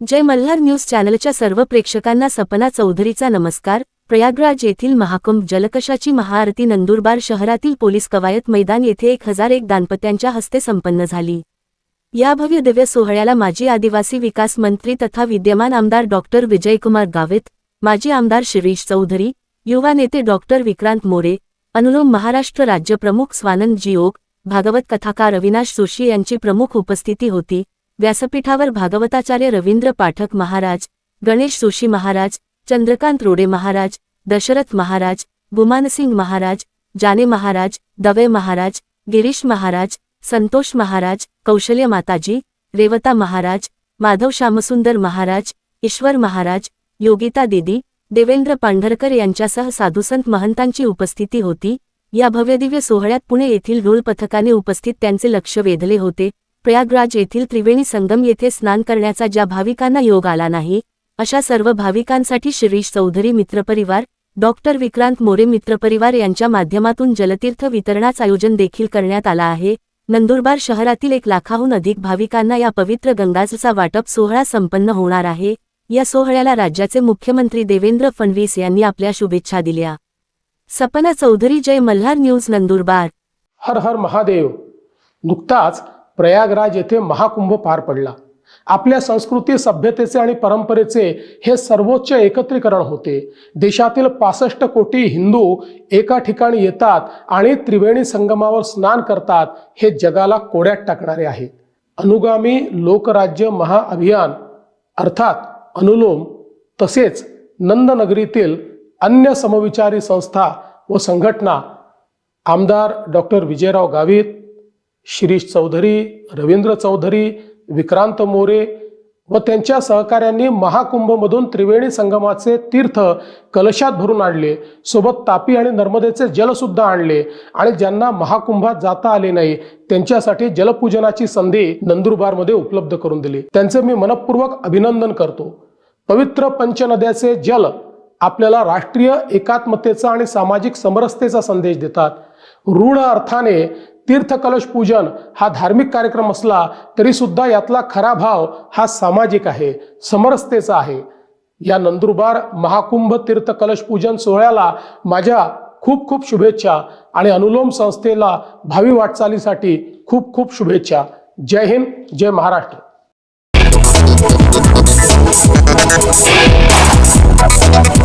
जय Malhar news चॅनलच्या सर्व प्रेक्षकांना सपना चौधरीचा नमस्कार. प्रयागराज येथील महाकुंभ जलकशाची महाआरती नंदुरबार शहरातील पोलीस कवायत मैदान येथे एक हजार एक दाम्पत्यांच्या हस्ते संपन्न झाली. या भव्य दिव्य सोहळ्याला माजी आदिवासी विकास मंत्री तथा विद्यमान आमदार डॉक्टर विजयकुमार गावित माजी आमदार शिरीष चौधरी युवा नेते डॉक्टर विक्रांत मोरे अनुलोम महाराष्ट्र राज्य प्रमुख स्वानंद जिओग भागवत कथाकार अविनाश जोशी यांची प्रमुख उपस्थिती होती. व्यासपीठावर भागवताचार्य रवींद्र पाठक महाराज गणेश जोशी महाराज चंद्रकांत रोडे महाराज दशरथ महाराज गुमानसिंग महाराज जाने महाराज दवे महाराज गिरीश महाराज संतोष महाराज कौशल्य माताजी रेवता महाराज माधव श्यामसुंदर महाराज ईश्वर महाराज योगिता दिदी देवेंद्र पांढरकर यांच्यासह साधुसंत महंतांची उपस्थिती होती. या भव्यदिव्य सोहळ्यात पुणे येथील ढोल पथकाने उपस्थित त्यांचे लक्ष वेधले होते. प्रयागराज येथील त्रिवेणी संगम येथे स्नान करण्याचा ज्या भाविकांना योग आला नाही अशा सर्व भाविकांसाठी शिरीष चौधरी मित्रपरिवार डॉक्टर विक्रांत मोरे मित्रपरिवार यांच्या माध्यमातून जलतीर्थ वितरणाचं आयोजन देखील करण्यात आला आहे. नंदुरबार शहरातील एक लाखाहून अधिक भाविकांना या पवित्र गंगाजचा वाटप सोहळा संपन्न होणार आहे. या सोहळ्याला राज्याचे मुख्यमंत्री देवेंद्र फडणवीस यांनी आपल्या शुभेच्छा दिल्या. सपना चौधरी जय मल्हार न्यूज नंदुरबार. हर हर महादेव. नुकताच प्रयागराज येथे महाकुंभ पार पडला. आपल्या संस्कृती सभ्यतेचे आणि परंपरेचे हे सर्वोच्च एकत्रीकरण होते. देशातील पासष्ट कोटी हिंदू एका ठिकाणी येतात आणि त्रिवेणी संगमावर स्नान करतात हे जगाला कोड्यात टाकणारे आहे. अनुगामी लोकराज्य महाअभियान अर्थात अनुलोम तसेच नंदनगरीतील अन्य समविचारी संस्था व संघटना आमदार डॉक्टर विजयराव गावित शिरीष चौधरी रवींद्र चौधरी विक्रांत मोरे व त्यांच्या सहकाऱ्यांनी महाकुंभमधून त्रिवेणी संगमाचे तीर्थ कलशात भरून आणले. सोबत तापी आणि नर्मदेचे जलसुद्धा आणले. आणि ज्यांना महाकुंभात जाता आले नाही त्यांच्यासाठी जलपूजनाची संधी नंदुरबारमध्ये उपलब्ध करून दिली. त्यांचे मी मनपूर्वक अभिनंदन करतो. पवित्र पंचनद्याचे जल आपल्याला राष्ट्रीय एकात्मतेचा आणि सामाजिक समरसतेचा संदेश देतात. रूढ अर्थाने तीर्थकलश पूजन हा धार्मिक कार्यक्रम असला तरी सुद्धा यातला खरा भाव हा सामाजिक आहे समरसतेचा आहे या नंदुरबार महाकुंभ तीर्थ कलश पूजन सोहळ्याला माझ्या खूप खूप शुभेच्छा आणि अनुलोम संस्थेला भावी वाटचालीसाठी खूप खूप शुभेच्छा जय हिंद जय महाराष्ट्र Thank you.